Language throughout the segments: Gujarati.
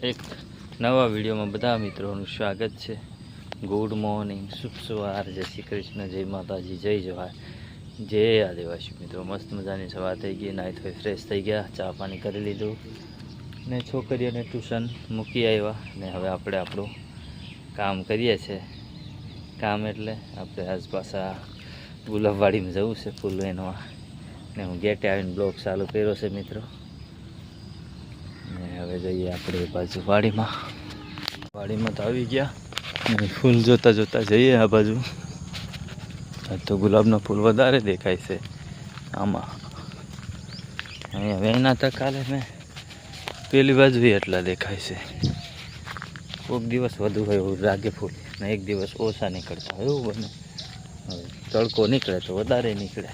એક નવા વિડીયોમાં બધા મિત્રોનું સ્વાગત છે. ગુડ મોર્નિંગ, શુભ સવાર, જય શ્રી કૃષ્ણ, જય માતાજી, જય જવાહર. જય આદિવાસી મિત્રો, મસ્ત મજાની સવાર થઈ ગઈ નાહી થઈ ફ્રેશ થઈ ગયા, ચા પાણી કરી લીધું ને છોકરીઓને ટ્યુશન મૂકી આવ્યા ને હવે આપણે આપણું કામ કરીએ છીએ કામ એટલે આપણે આસપાસા ગુલાબવાડીમાં જવું છે ફૂલ વેનવા ને હું ગેટે આવીને બ્લોક ચાલુ કર્યો છે મિત્રો. ને હવે જઈએ આપણે બાજુ વાડીમાં. વાડીમાં તો આવી ગયા. ફૂલ જોતા જોતા જઈએ આ બાજુ. તો ગુલાબના ફૂલ વધારે દેખાય છે આમાં. અહીંયા વેના તો કાલે મેં પેલી બાજુ એટલા દેખાય છે. કોઈક દિવસ વધુ હોય એવું લાગે ફૂલ ને એક દિવસ ઓછા નીકળતા હોય એવું બને. હવે તડકો નીકળે તો વધારે નીકળે.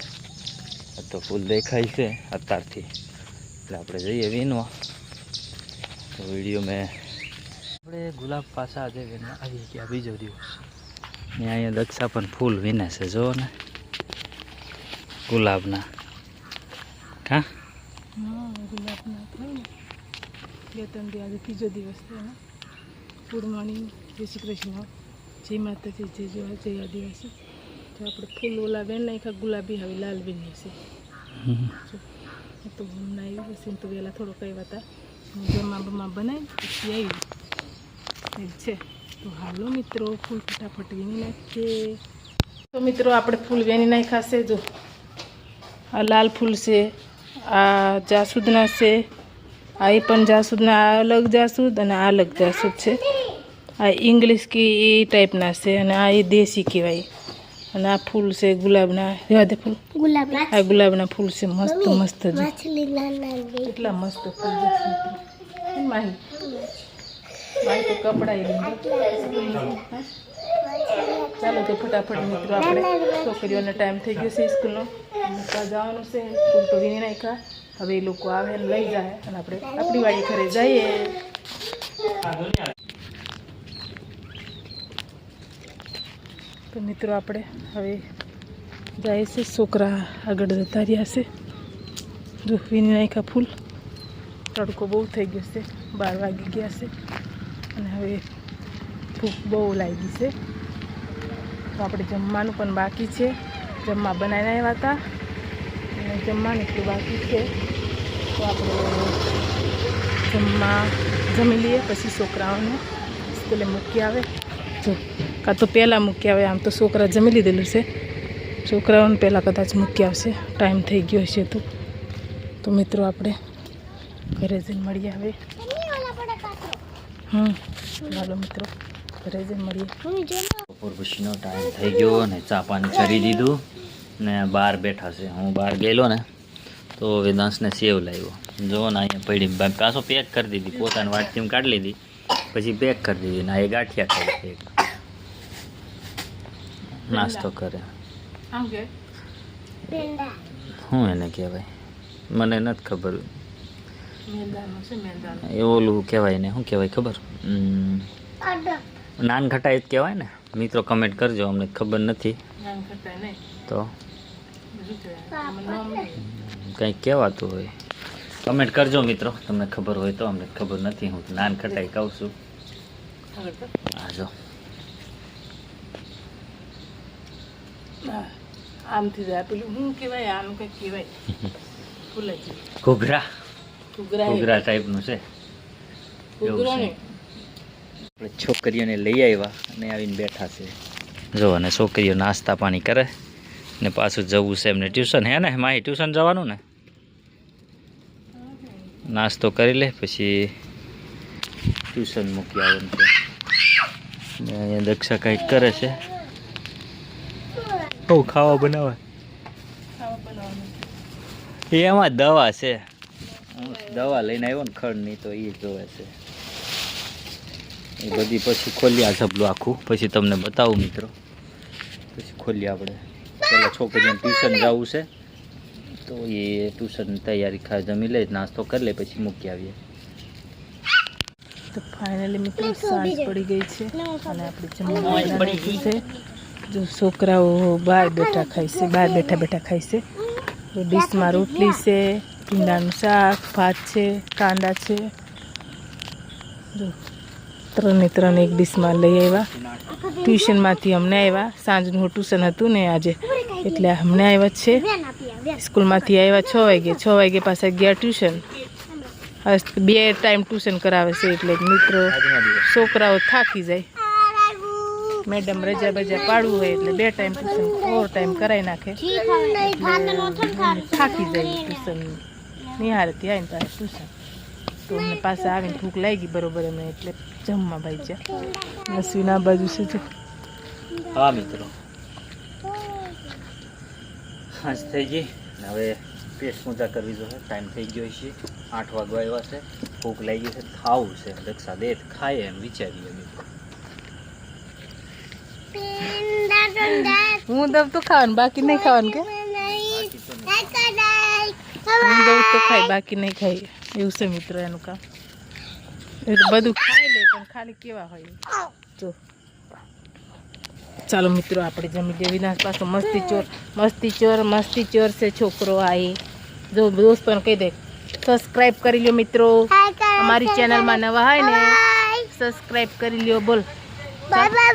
તો ફૂલ દેખાય છે અત્યારથી. એટલે આપણે જઈએ વીણવા. તો વીડિયો મેં આપણે ગુલાબ પાછા આજે વીણવા આવી ગયા બીજો દિવસ. ને અહીંયા દક્ષા પણ ફૂલ વીણે છે જુઓ ને. ગુલાબના. હા? હા ગુલાબના થાય ને. બે ત્રણ દી આજે ત્રીજો દિવસ થયો ને ગુડ મોર્નિંગ જય શ્રી કૃષ્ણ. જય માતાજી જય જોવા જય આદિવાસી. તો આપણે ફૂલ ઓલા બેન નાખ્યા ગુલાબી હવે લાલ બેન છે. તો હમણાં આવી પછી તો વહેલા થોડો કઈ હતા હું બમા બનાવી પછી આવી છે તો હાલો મિત્રો ફૂલ ફટાફટ વીણી નાખીએ તો મિત્રો આપણે ફૂલ વેણી નાખાશે જો. આ લાલ ફૂલ છે, આ જાસૂદના છે, આ એ પણ જાસૂદના આ અલગ જાસૂદ અને આ અલગ જાસૂદ છે. આ ઇંગ્લિશ કે એ ટાઈપના છે અને આ એ દેશી કહેવાય. અને આ ફૂલ છે ગુલાબના રહેવા દે ફૂલ આ ગુલાબના ફૂલ છે મસ્ત મસ્ત જો કેટલા મસ્ત ફૂલ છે મિત્રો. કેમ માહી માહી તો કપડાં ચાલો તો ફટાફટ મિત્રો આપણે છોકરીઓનો ટાઈમ થઈ ગયો છે સ્કૂલનો મૂકવા જવાનું છે ફૂલ તો વીણી નાખ્યા હવે એ લોકો આવે ને લઈ જાય અને આપણે આપણી વાડી ઘરે જઈએ તો મિત્રો આપણે હવે જાય છે. છોકરા આગળ જતા રહ્યા છે. જો નાખ્યા ફૂલ. તડકો બહુ થઈ ગયો છે. બાર વાગી ગયા છે. અને હવે ભૂખ બહુ લાગી છે. તો આપણે જમવાનું પણ બાકી છે. જમવા બનાવીને આવ્યા હતા. અને જમવાનું એટલું બાકી છે. તો આપણે જમવા જમી લઈએ. પછી છોકરાઓને સ્કૂલે મૂકી આવે. જો કાં તો પહેલાં મૂકી આવે, આમ તો છોકરા જમી લીધેલું છે. છોકરાઓને પહેલાં કદાચ મૂકી આવશે. ટાઈમ થઈ ગયો હશે તો. તો મિત્રો આપણે ઘરે જઈને મળીએ હવે. હમ, ચાલો મિત્રો, ઘરે જઈને મળીએ. બપોર પછીનો ટાઈમ થઈ ગયો ને ચા પાણી ચરી દીધું ને બહાર બેઠા છે. હું બહાર ગયેલો ને તો વેદાંશને સેવ લાવ્યો. જો ને અહીંયા પડી પાછો પેક કરી દીધી. પોતાની વાટકીમાં કાઢી લીધી. પછી પેક કરી દીધી ને એ ગાંઠિયા ખાઈ પેક નાસ્તો કરે શું એને કહેવાય? મને નથી ખબર. એ ઓલું કહેવાય ને શું કહેવાય ખબર? નાન ખટાઈ જ કહેવાય ને? મિત્રો કમેન્ટ કરજો અમને ખબર નથી. તો. કંઈક કહેવાતું હોય. કમેન્ટ કરજો મિત્રો તમને ખબર હોય તો અમને ખબર નથી. હું નાન ખટાઈ કહું છું. આજો હા જો. આમથી જાય. પેલું શું કહેવાય આનું કંઈક કહેવાય. ભૂલાઈ ગયું ઘૂઘરા. ઘૂઘરા ઘૂઘરા ટાઈપનું છે. ઘૂઘરા નહીં આપણે છોકરીઓને લઈ આવ્યા અને આવીને બેઠા છે. જો અને છોકરીઓ નાસ્તા પાણી કરે ને પાછું જવું છે એમને ટ્યુશન. હે ને માહી ટ્યુશન જવાનું ને? નાસ્તો કરી લે પછી ટ્યુશન મૂકી આવે ને અહીંયા દક્ષા કંઈક કરે છે. બહુ ખાવા બનાવે. એ એમાં દવા છે. દવા લઈને આવ્યો ને ખડની તો એ જોવે છે. એ બધી પછી ખોલ્યા આ ઝબલું આખું. પછી તમને બતાવું મિત્રો. પછી ખોલીએ આપણે. પેલા છોકરીને ટ્યુશન જવું છે. તો એ ટ્યુશન તૈયારી ખા જમી લે નાસ્તો કરી લે પછી મૂકી આવીએ. તો ફાઇનલી મિત્રો સાંજ પડી ગઈ છે અને આપણે જમવાનું છે. જો છોકરાઓ બહાર બેઠા ખાય છે બહાર બેઠા બેઠા ખાય છે. તો ડીશમાં રોટલી છે ભીંડાનું શાક, ભાત છે, કાંદા છે. જો, ત્રણે ત્રણ એક ડીશમાં લઈ આવ્યા. ટ્યુશનમાંથી અમને આવ્યા. સાંજનું ટ્યુશન હતું ને આજે, એટલે અમને આવ્યા છે. સ્કૂલમાંથી આવ્યા છ વાગે છ વાગે પાછા ગયા ટ્યુશન. બે ટાઈમ ટ્યુશન કરાવે છે, એટલે મિત્રો, છોકરાઓ થાકી જાય. મેડમ રજા બજા પાડવું હોય એટલે બે ટાઈમ ટ્યુશન ફોર ટાઈમ કરાવી નાખે. થાકી જાય ટ્યુશન. નિહાળતી આવીને તારે ટ્યુશન. તો અમને પાસે આવીને ભૂખ લાગી બરોબર અમે એટલે જમવા ભાઈ જ્યાં નસવીન ના બાજુ છે જો. હા, મિત્રો. હાજ થઈ ગઈ. હવે પેટ પૂજા કરવી જોઈએ. ટાઈમ થઈ ગયો છે. આઠ વાગવા આવ્યા છે. ભૂખ લાગી છે. ખાવું છે. રક્ષા દેત ખાય એમ વિચારીએ મિત્રો. હું દઉં તો ખાવાનું, બાકી નહીં ખાવાનું કે? હું દઉં તો ખાય બાકી નહીં ખાય એવું છે મિત્રો એનું કામ. એટલે બધું ખાઈ લે, પણ ખાલી કેવા હોય? જો. ચાલો મિત્રો, આપણે જમી દેવી ના પાછો મસ્તી ચોર મસ્તી ચોર મસ્તી ચોર છે છોકરો આ જો દોસ્તોને કહી દે સબસ્ક્રાઈબ કરી લ્યો મિત્રો. અમારી ચેનલમાં નવા હોય ને સબસ્ક્રાઈબ કરી લ્યો, બોલ. Bye bye